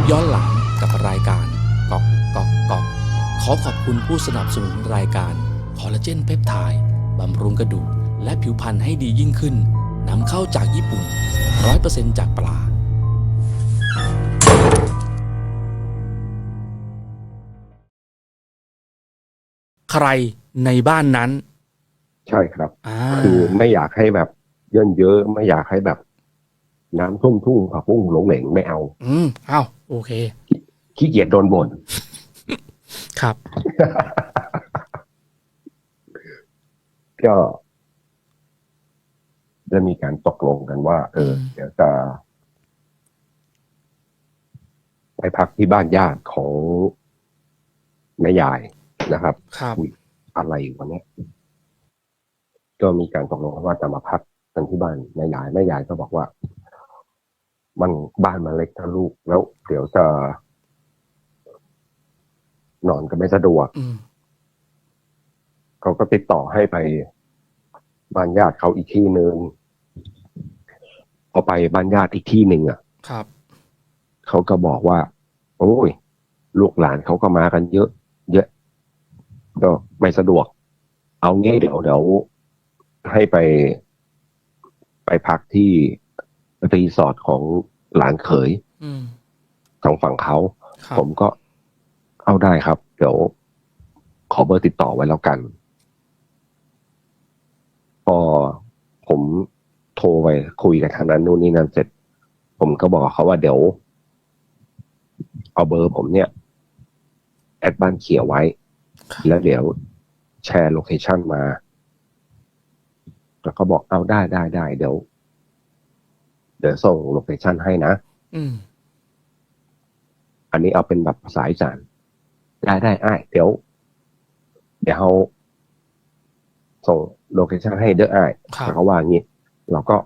ปย้อนหลังกับรายการก๊อกก๊อกก๊อกขอขอบคุณผู้สนับสนุนรายการคอลลาเจนเพปไทด์บำรุงกระดูกและผิวพรรณให้ดียิ่งขึ้นนำเข้าจากญี่ปุ่น 100%จากปลาใครในบ้านนั้น ใช่ครับอ่าคือไม่อยากให้แบบเยินเยอะไม่อยากให้แบบ น้ำท่วมทุ่งผักบุ้งหลงเหลงไม่เอา อืมเอ้าโอเค ขี้เกียจโดนบ่นครับ ก็ได้มีการตกลงกันว่า เอออืมเดี๋ยวจะ ไปพักที่บ้านญาติของแม่ยายนะครับครับอะไรวันเนี้ยก็มีการตกลงกันว่าจะมาพักกันที่บ้านแม่ยายแม่ยายก็บอกว่า มันบ้านมันเล็กนะลูกแล้ว เดี๋ยวจะนอนก็ไม่สะดวกอืมเขาก็ติดต่อให้ไปบ้านญาติเขาอีกที่หนึ่งพอไปบ้านญาติอีกที่หนึ่งอะ ครับเขาก็บอกว่า โอ้ย ลูกหลานเขาก็มากันเยอะ เยอะก็ไม่สะดวก เอางี้เดี๋ยวเดี๋ยวให้ไป ไปพักที่ รีสอร์ทของหลานเขยอืมทางฝั่งเขาครับผมก็เอาได้ครับ เดี๋ยว ขอเบอร์ติดต่อไว้แล้วกัน พอผมโทรไปคุยกับทางนั้นนู่นนี่นั่นเสร็จ ผมก็บอกเขาว่าเดี๋ยว เอาเบอร์ผมเนี่ย แอดบ้านเขียวไว้ แล้วเดี๋ยวแชร์โลเคชันมา แล้วก็บอกเอาได้ได้ได้เดี๋ยว เดี๋ยวส่งโลเคชันให้นะอืมอันนี้เอาเป็นแบบภาษาอีสานได้ได้อ้ายเดี๋ยว เดี๋ยวเขาส่งโลเคชันให้เด้ออ้ายครับเขาว่างี้ เราก็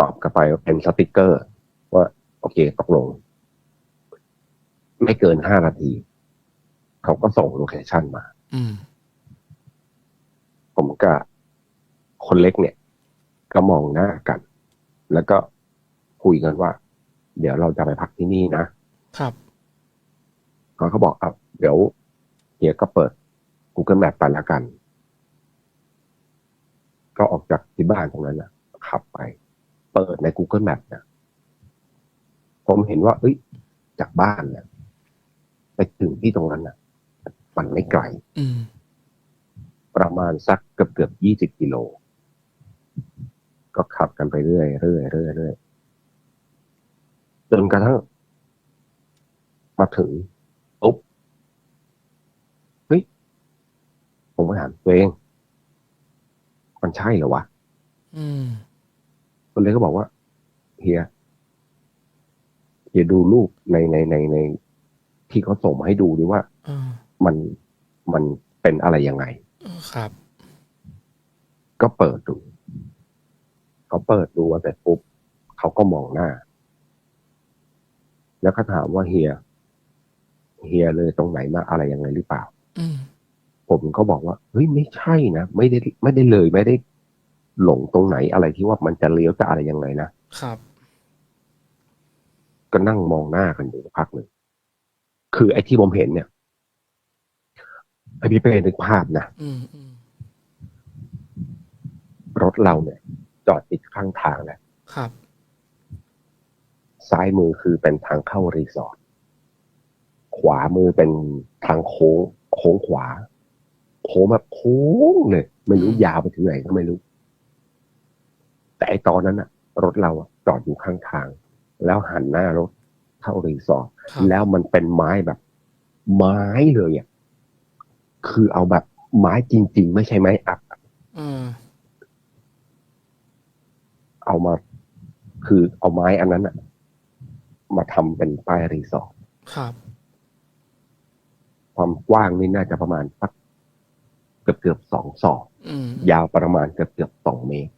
ตอบกลับไปเป็นสติกเกอร์ ว่า โอเคตกลง ไม่เกินห้านาที เขาก็ส่งโลเคชันมาอืมผมกับคนเล็กเนี่ย ก็มองหน้ากัน แล้วก็คุยกันว่า เดี๋ยวเราจะไปพักที่นี่นะครับเขาก็บอกอะเดี๋ยวเฮียก็เปิด Google Map ไปละกัน ก็ออกจากที่บ้านตรงนั้นนะขับไป เปิดใน Google Map นะผมเห็นว่า เอ้ย จากบ้านเนี่ยไปถึงที่ตรงนั้นนะมันไม่ไกลอืมประมาณสักเกือบเกือบยี่สิบกิโล ก็ขับกันไปเรื่อยเรื่อยเรื่อยเรื่อยจนกระทั่งมาถึงปุ๊บเฮ้ยผมก็ถามตัวเอง มันใช่เหรอวะอืมคนเลยก็บอกว่าเฮียเฮียดูรูปในในในในที่เขาส่งมาให้ดูดิว่าอ่ามันมันเป็นอะไรยังไง ครับ ก็เปิดดู เขาเปิดดูว่าแต่ปุ๊บเขาก็มองหน้า แล้วก็ถามว่าเฮีย เฮียเลยตรงไหนมาอะไรยังไงหรือเปล่าอืมผมก็บอกว่าเฮ้ยไม่ใช่นะไม่ได้ไม่ได้เลยไม่ได้ หลงตรงไหนอะไรที่ว่ามันจะเลี้ยวจะอะไรยังไงนะครับ ก็นั่งมองหน้ากันอยู่สักพักหนึ่งคือไอ้ที่ผมเห็นเนี่ยไอ้พี่เป้นึกภาพนะอืมอืมรถเราเนี่ย จอดติดข้างทางแหละครับ ซ้ายมือคือเป็นทางเข้ารีสอร์ทขวามือเป็นทางโค้งโค้งขวา โค้งแบบโค้งเลยไม่รู้อืมยาวไปถึงไหนก็ไม่รู้ แต่ไอตอนนั้นอะรถเราอะจอดอยู่ข้างทาง แล้วหันหน้ารถเข้ารีสอร์ทครับแล้วมันเป็นไม้แบบ ไม้เลยอะคือเอาแบบไม้จริง ๆ ไม่ใช่ไม้อัดอืม เอามา คือเอาไม้อันนั้นอะมาทำเป็นป้ายรีสอร์ทครับ ความกว้างนี่น่าจะประมาณสักเกือบเกือบสองศอกอืมยาวประมาณเกือบเกือบสองเมตร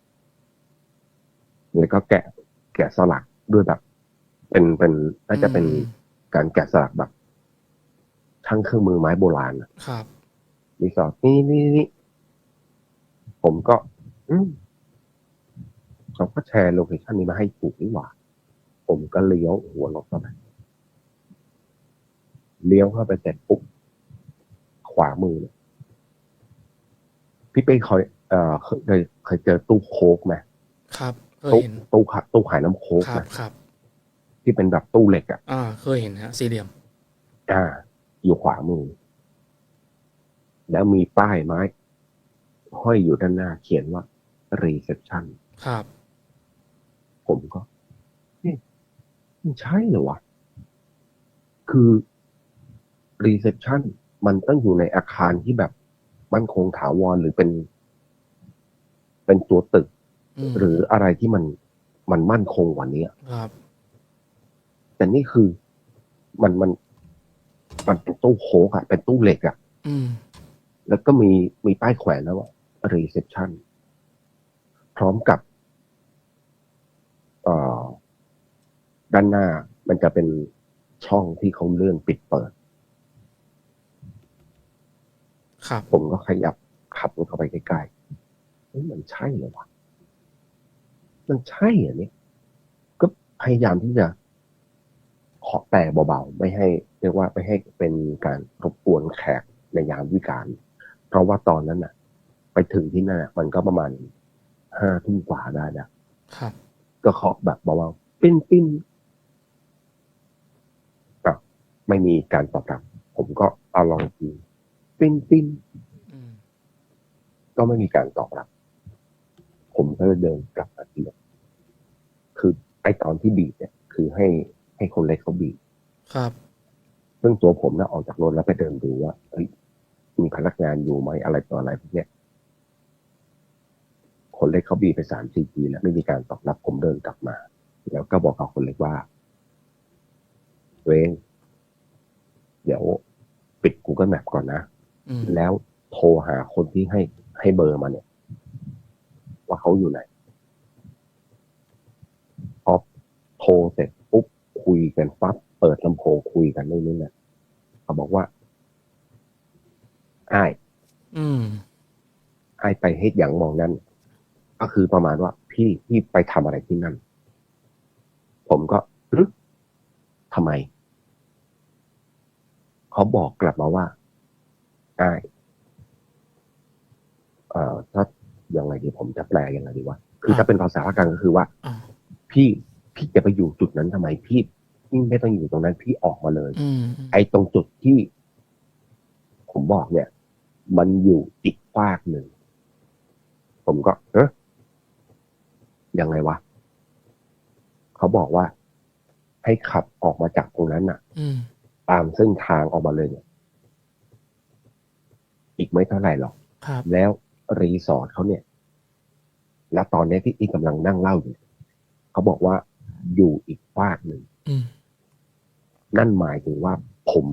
แล้วก็แกะ แกะสลักด้วยแบบ เป็นเป็นน่าจะเป็นการแกะสลักแบบช่างเครื่องมือไม้โบราณอะครับรีสอร์ทนี่นี่นี่ผมก็ อืม เขาก็แชร์โลเคชันนี้มาให้ถูกนี่หว่า ผมก็เลี้ยวหัวรถเข้าไปเลี้ยวเข้าไปเสร็จปุ๊บขวามือเนี่ยพี่เป้เคยเอ่อเคยเคยเคยเจอตู้โค้กไหมครับเคยตู้เห็นตู้ขายตู้ขายน้ำโค้กครับนะครับที่เป็นแบบตู้เหล็กอะ อ่าเคยเห็นฮะสี่เหลี่ยมอ่า อยู่ขวามือ แล้วมีป้ายไม้ ห้อยอยู่ด้านหน้าเขียนว่า reception ครับ ผมก็เอ๊ะมันใช่เหรอวะ คือ reception มันต้องอยู่ในอาคารที่แบบมั่นคงถาวรหรือเป็น เป็นตัวตึกอืมหรืออะไรที่มันมันมั่นคงกว่านี้ครับ แต่นี่คือมันมัน มันเป็นตู้โค้กอะเป็นตู้เหล็กอะอืมแล้วก็มีมีป้ายแขวนแล้วว่า reception พร้อมกับเอ่อ ด้านหน้ามันจะเป็นช่องที่เขาเลื่อนปิดเปิด ครับ ผมก็ขยับขับรถเข้าไปใกล้ๆเฮ้ยมันใช่เหรอวะมันใช่เหรอเนี่ยก็พยายามที่จะขอแต่เบาๆ ไม่ให้เรียกว่าไม่ให้เป็นการรบกวนแขกในยามวิการ เพราะว่าตอนนั้นน่ะ ไปถึงที่นั่นน่ะมันก็ประมาณห้าทุ่มกว่าได้แล้วครับ ก็เคาะแบบเบาๆปิ้นปิ้นอะไม่มีการตอบรับ ผมก็เอาลองอีกทีปิ้นปิ้นอืมก็ไม่มีการตอบรับ ผมก็เลยเดินกลับมาที่รถคือไอ้ตอนที่บีบเนี่ย คือให้ให้คนเล็กเขาบีบครับซึ่งตัวผมนะออกจากรถแล้วไปเดินดูว่าเฮ้ยมีพนักงานอยู่ไหมอะไรต่ออะไรพวกเนี้ย คนเล็กเขาบีบไปสามสี่ทีแล้วไม่มีการตอบรับผมเดินกลับมา แล้วก็บอกกับคนเล็กว่าเวงเดี๋ยวปิด Google Map ก่อนนะอืมแล้วโทรหาคนที่ให้ให้เบอร์มาเนี่ย ว่าเขาอยู่ไหนพอโทรเสร็จปุ๊บคุยกันปั๊บเปิดลำโพงคุยกันนู่นนี่นะเขาบอกว่าอ้ายอืมอ้ายไปเฮ็ดอย่างมองนั้น ก็คือประมาณว่า พี่พี่ไปทำอะไรที่นั่น ผมก็รึทำไม เขาบอกกลับมาว่าอ้ายเอ่อถ้ายังไงดีผมจะแปลยังไงดีวะคือครับถ้าเป็นภาษาภาคกลางก็คือว่าอ่าพี่พี่จะไปอยู่จุดนั้นทำไมพี่พี่ไม่ต้องอยู่ตรงนั้น พี่ออกมาเลยอืมไอ้ตรงจุดที่ ผมบอกเนี่ย มันอยู่อีกฟากหนึ่ง ผมก็เอ๊ะ ยังไงวะเขาบอกว่า ให้ขับออกมาจากตรงนั้นน่ะอืมตามเส้นทางออกมาเลยเนี่ยอีกไม่เท่าไหร่หรอกครับแล้วรีสอร์ทเขาเนี่ย และตอนนี้ที่อีกกำลังนั่งเล่าอยู่เขาบอกว่าอยู่อีกฟากหนึ่งอืมนั่นหมายถึงว่าผม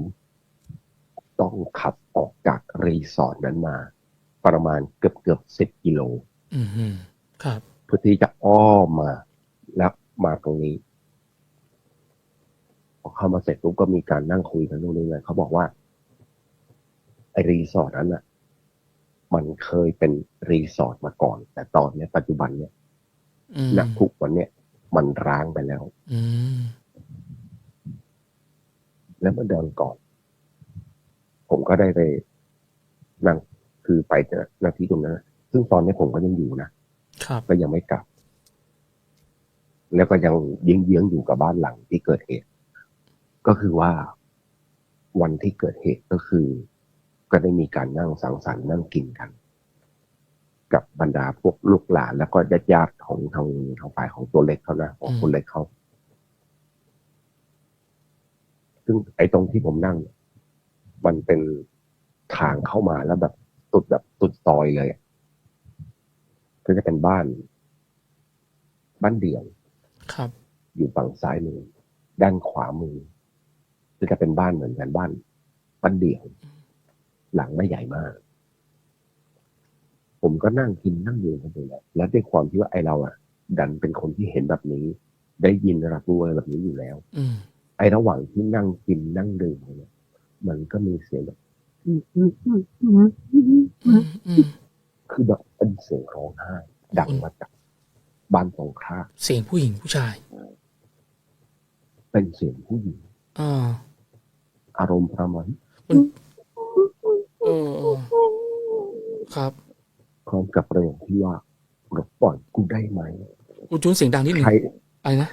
ต้องขับออกจากรีสอร์ทนั้นมา ประมาณเกือบเกือบสิบกิโล อืมอืมครับ เพื่อที่จะอ้อมมาแล้วมาตรงนี้พอเข้ามาเสร็จปุ๊บก็มีการนั่งคุยกันนู่นนี่นั่นเขาบอกว่าไอรีสอร์ทนั้นน่ะ มันเคยเป็นรีสอร์ทมาก่อน แต่ตอนเนี้ยปัจจุบันเนี่ยอืมณทุกวันเนี่ย มันร้างไปแล้วอืมแล้วเมื่อเดือนก่อน ผมก็ได้ไปนั่งคือไปเจอหน้าที่ตรงนั้นซึ่งตอนนี้ผมก็ยังอยู่นะครับ ก็ยังไม่กลับ แล้วก็ยังเยื้องๆอยู่กับบ้านหลังที่เกิดเหตุ ก็คือว่าวันที่เกิดเหตุก็คือ ก็ได้มีการนั่งสังสรรค์นั่งกินกัน กับบรรดาพวกลูกหลาน แล้วก็ญาติๆของทางทางฝ่ายของตัวเล็กเขานะของคนเล็กเขาซึ่งไอ้ตรงที่ผมนั่ง มันเป็นทางเข้ามาแล้วแบบสุดแบบสุดซอยเลยอะ ก็จะเป็นบ้าน บ้านเดี่ยว ครับ อยู่ฝั่งซ้ายมือ ด้านขวามือก็จะเป็นบ้านเหมือนกันบ้าน บ้านเดี่ยว หลังไม่ใหญ่มาก ผมก็นั่งกินนั่งยืนกันไปแหละแล้วด้วยความที่ว่าไอเราอะ ดันเป็นคนที่เห็นแบบนี้ ได้ยินรับรู้อะไรแบบนี้อยู่แล้ว อืมไอระหว่างที่นั่งกินนั่งดื่มเนี่ยมันก็มีเสียงแบบอืมอืมคือแบบ เป็นเสียงร้องไห้ดังมาจากบ้านตรงข้ามเสียงผู้หญิงผู้ชาย เป็นเสียงผู้หญิงอ่าอารมณ์ประมาณเออเออครับพร้อมกับประโยคที่ว่าปลดปล่อยกูได้ไหมคุณจูนเสียงดังนิดหนึ่งใครอะไรนะ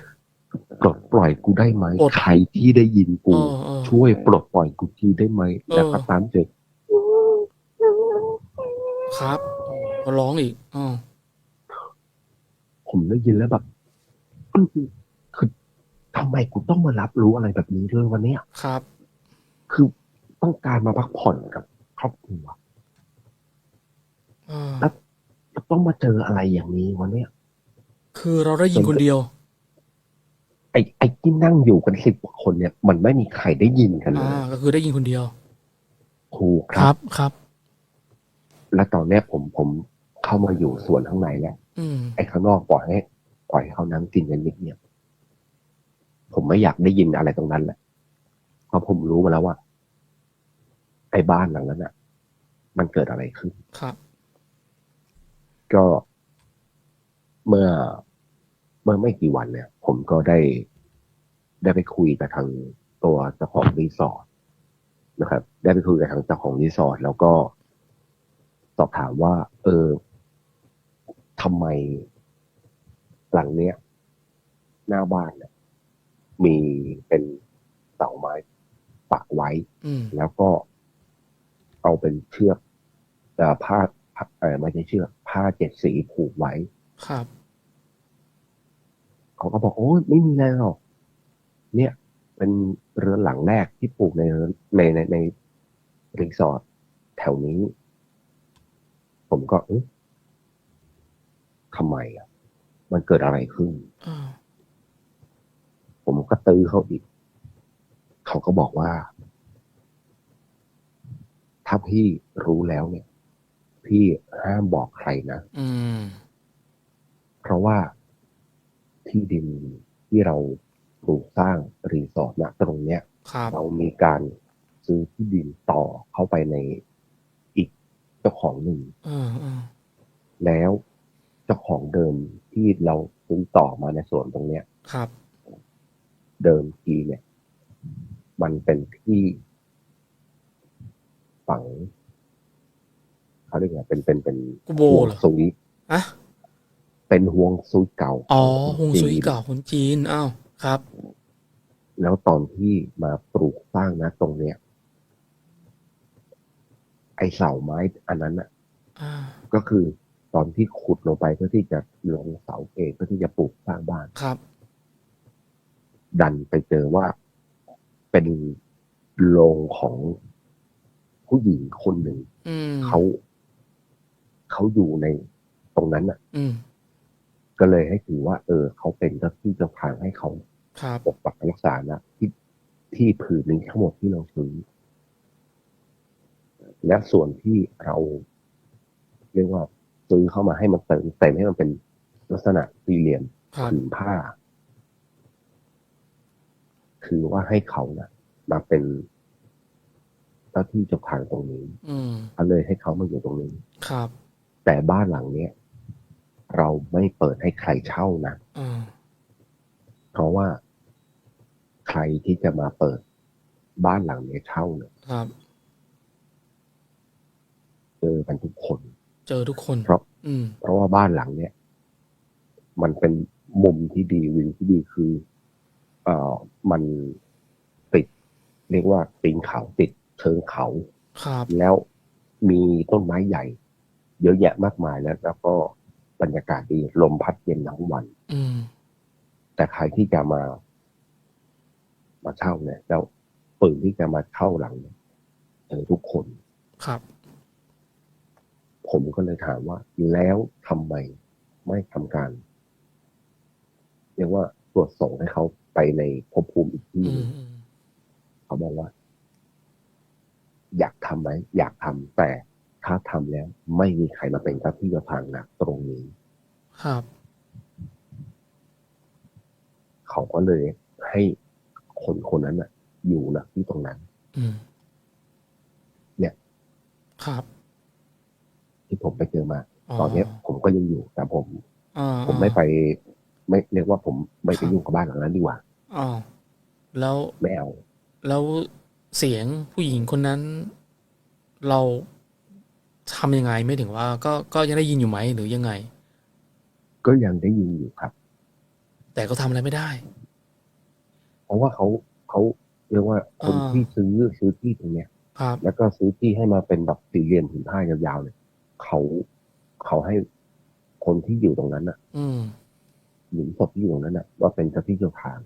ปลดปล่อยกูได้ไหมใครที่ได้ยินกู ช่วยปลดปล่อยกูทีได้ไหมแล้วก็ตามเจอครับ ก็ร้องอีกอ๋อผมได้ยินแล้วแบบอื้อหือคือทำไมกูต้องมารับรู้อะไรแบบนี้ด้วยวันเนี้ยครับ คือต้องการมาพักผ่อนกับครอบครัวเออแล้วต้องมาเจออะไรอย่างนี้วันเนี้ยคือเราได้ยินคนเดียว ไอ้ไอ้ที่นั่งอยู่กันสิบกว่าคนเนี่ย มันไม่มีใครได้ยินกันเลอ่ายก็คือได้ยินคนเดียวถูกคครัรับ บครับ และตอนเนี้ยผมผม เข้ามาอยู่ส่วนข้างในแล้วอืมไอ้ข้างนอกปล่อยให้ปล่อยให้เขานั่งกินกันเงียบๆผมไม่อยากได้ยินอะไรตรงนั้นแหละเพราะผมรู้มาแล้วว่า ไอ้บ้านหลังนั้นอะ มันเกิดอะไรขึ้นครับ ก็เมื่อเมื่อไม่กี่วันเนี่ย ผมก็ได้ได้ไปคุยกับทางตัวเจ้าของรีสอร์ทนะครับ ได้ไปคุยกับทางเจ้าของรีสอร์ทแล้วก็สอบถามว่า เออ ทำไมหลังเนี้ย หน้าบ้านเนี่ยมีเป็นเสาไม้ปักไว้อืมแล้วก็เอาเป็นเชือกเอ่อผ้าผ้าเออไม่ใช่เชือกผ้าเจ็ดสีผูกไว้ ครับ เขาก็บอกโอ้ยไม่มีอะไรหรอกเนี่ย เป็นเรือนหลังแรกที่ปลูกในเรือนในในในรีสอร์ทแถวนี้ ผมก็เอ๊ะ ทำไมอะ มันเกิดอะไรขึ้นอ่าผมก็ตื้อเขาอีก เขาก็บอกว่า ถ้าพี่รู้แล้วเนี่ย พี่ห้ามบอกใครนะอืมเพราะว่าที่ดินที่เราปลูกสร้างรีสอร์ทณตรงเนี้ยครับเรามีการซื้อที่ดินต่อเข้าไปในอีกเจ้าของหนึ่งอ่าอ่าแล้ว เจ้าของเดิมที่เราซื้อต่อมาในส่วนตรงเนี้ยครับ เดิมทีเนี่ย มันเป็นที่ฝังเขาเรียกไงเป็นเป็นเป็นกุโบห่วงเหรอซุยอะเป็นห่วงซุยเก่า อ๋อขฮวงซุยเก่าคนจีนอ้าวครับ แล้วตอนที่มาปลูกสร้างนะตรงเนี้ยไอเสาไม้อันนั้นอะอ่าก็คือ ตอนที่ขุดลงไปเพื่อที่จะลงเสาเอกเพื่อที่จะปลูกสร้างบ้านครับ ดันไปเจอว่าเป็นโรงของผู้หญิงคนหนึ่งอืมเขาเขาอยู่ในตรงนั้นน่ะอืมก็เลยให้ถือว่า เออ เขาเป็นเจ้าที่เจ้าทางให้เขาครับปกปักรักษานะที่ที่ผืนนี้ทั้งหมดที่เราซื้อและส่วนที่เราเรียกว่า ซื้อเข้ามาให้มันเติมเต็มให้มันเป็นลักษณะสี่เหลี่ยมครับผืนผ้า คือว่าให้เขานะมาเป็นเจ้าที่เจ้าทางตรงนี้อืมก็เลยให้เขามาอยู่ตรงนี้ครับ แต่บ้านหลังเนี้ยเราไม่เปิดให้ใครเช่านะอ่าเพราะว่าใครที่จะมาเปิดบ้านหลังเนี้ยเช่าเนี่ยครับเจอกันทุกคนเจอทุกคน เพราะอืม เพราะว่าบ้านหลังเนี้ยมันเป็นมุมที่ดีวิวที่ดีคือ เอ่อมันติด เรียกว่าปีนเขาติดเชิงเขา ครับ แล้วมีต้นไม้ใหญ่ เยอะแยะมากมายแล้ว แล้วก็บรรยากาศดีลมพัดเย็นทั้งวัน อืม แต่ใครที่จะมา มาเช่าเนี่ยแล้วปืนที่จะมาเช่าหลังเนี่ยเจอทุกคน ครับ ผมก็เลยถามว่า แล้วทำไมไม่ทำการ เรียกว่าตรวจส่งให้เขาไปในภพภูมิอีกที่อืหนึ่มงอืมเขาบอกว่า อยากทำไหมอยากทำแต่ถ้าทำแล้ว ไม่มีใครมาเป็นเจ้าที่เจ้าทางนะตรงนี้ ครับ เขาก็เลยให้คนคนนั้นน่ะอยู่นะที่ตรงนั้นอืมเนี่ย ครับ ที่ผมไปเจอมา ตอนเนี้ยผมก็ยังอยู่แต่ผมอ่าผมไม่ไป ไม่เรียกว่าผมไม่ไปยุ่งกับบ้านหลังนั้นดีกว่าอ๋อแล้วไม่เอาแล้วเสียงผู้หญิงคนนั้น เราทำยังไงไม่ถึงว่า ก็ก็ยังได้ยินอยู่ไหมหรือยังไง ก็ยังได้ยินอยู่ครับ แต่ก็ทำอะไรไม่ได้ เพราะว่าเขาเขาเรียกว่าคนอ่าที่ซื้อซื้อที่ตรงเนี้ยครับ แล้วก็ซื้อที่ให้มาเป็นแบบสี่เหลี่ยมผืนผ้ายาวๆเนี่ย เขาเขาให้คนที่อยู่ตรงนั้นน่ะอืมหญิงศพที่อยู่ตรงนั้นน่ะว่าเป็นเจ้าที่เจ้าทาง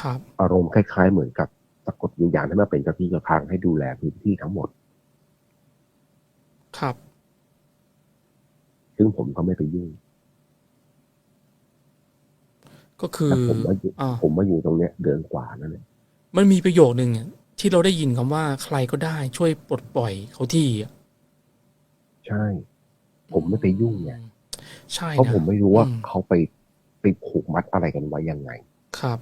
ครับ อารมณ์คล้าย ๆ เหมือนกับสะกดวิญญาณให้มาเป็นเจ้าที่เจ้าทางให้ดูแลพื้นที่ทั้งหมด ครับ ซึ่งผมก็ไม่ไปยุ่ง ก็คือแต่ผมมาอยู่อ่าผมมาอยู่ตรงเนี้ย เดือนกว่านั่นแหละมันมีประโยคนึงอะที่เราได้ยินคำว่าใครก็ได้ช่วยปลดปล่อยเขาทีอะใช่ ผมไม่ไปยุ่งไงใช่เพราะนะผมไม่รู้ว่าอืมเขาไปไปผูกมัดอะไรกันไว้ยังไง ครับ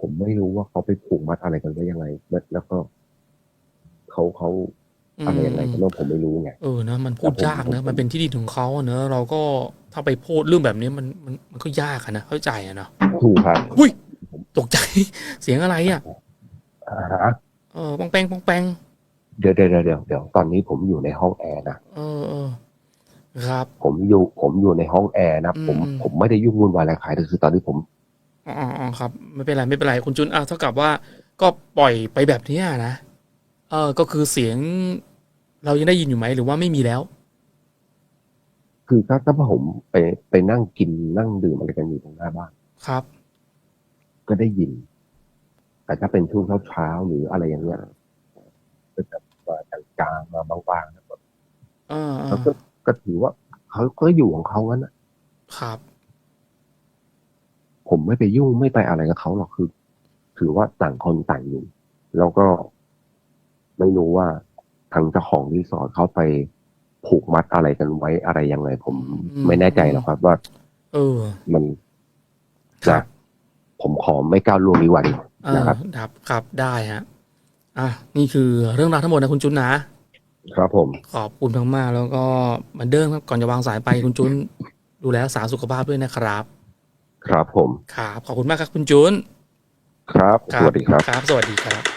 ผมไม่รู้ว่าเขาไปผูกมัดอะไรกันไว้ยังไงแล้วแล้วก็เขาเขาอืมอะไรยังไงกันบ้างผมไม่รู้ไงเออนะมันพูดแต่ผมยากนะผมมันเป็นที่ดินของเขาอะเนอะเราก็ถ้าไปพูดเรื่องแบบนี้มันมันมันก็ยากอะนะเข้าใจอะเนาะถูกครับอุ้ยตกใจเสียงอะไรอะอ่าฮะเออปองแปงปองแปง เดี๋ยวเดี๋ยวเดี๋ยวเดี๋ยวเดี๋ยวตอนนี้ผมอยู่ในห้องแอร์นะเออเออครับ ผมอยู่ผมอยู่ในห้องแอร์นะผมอืมผมไม่ได้ยุ่งวุ่นวายอะไรใครแต่คือตอนนี้ผมอ๋ออ๋ออ๋อครับ ไม่เป็นไรไม่เป็นไรคุณจุนอะเท่ากับว่าก็ปล่อยไปแบบเนี้ยนะเออก็คือเสียง เรายังได้ยินอยู่ไหมหรือว่าไม่มีแล้ว คือถ้าถ้าผมไปไปนั่งกินนั่งดื่มอะไรกันอยู่ตรงหน้าบ้านครับ ก็ได้ยิน แต่ถ้าเป็นช่วงเช้าๆหรืออะไรอย่างเงี้ยก็จะ มาจางๆมาบางๆนะเออเอแล้วอก็ก็ถือว่าเขาก็อยู่ของเขางั้นนะครับ ผมไม่ไปยุ่งไม่ไปอะไรกับเขาหรอกคือ ถือว่าต่างคนต่างอยู่ แล้วก็ไม่รู้ว่าทางเจ้าของรีสอร์ทเขาไปผูกมัดอะไรกันไว้อะไรยังไง ผมไม่แน่ใจหรอกครับ ว่า เออ มันครับนะผมขอไม่ก้าวล่วงดีกว่าดีเออนะครับ ครับ ครับได้ฮะ อะนี่คือเรื่องราวทั้งหมดนะคุณจุนนะครับผม ขอบคุณมากๆแล้วก็เหมือนเดิมครับก่อนจะวางสายไปคุณจุนดูแลรักษาสุขภาพด้วยนะครับ ครับผม ครับขอบคุณมากครับคุณจุนครับครัสวัสดีครับ ครับ สวัสดีครับ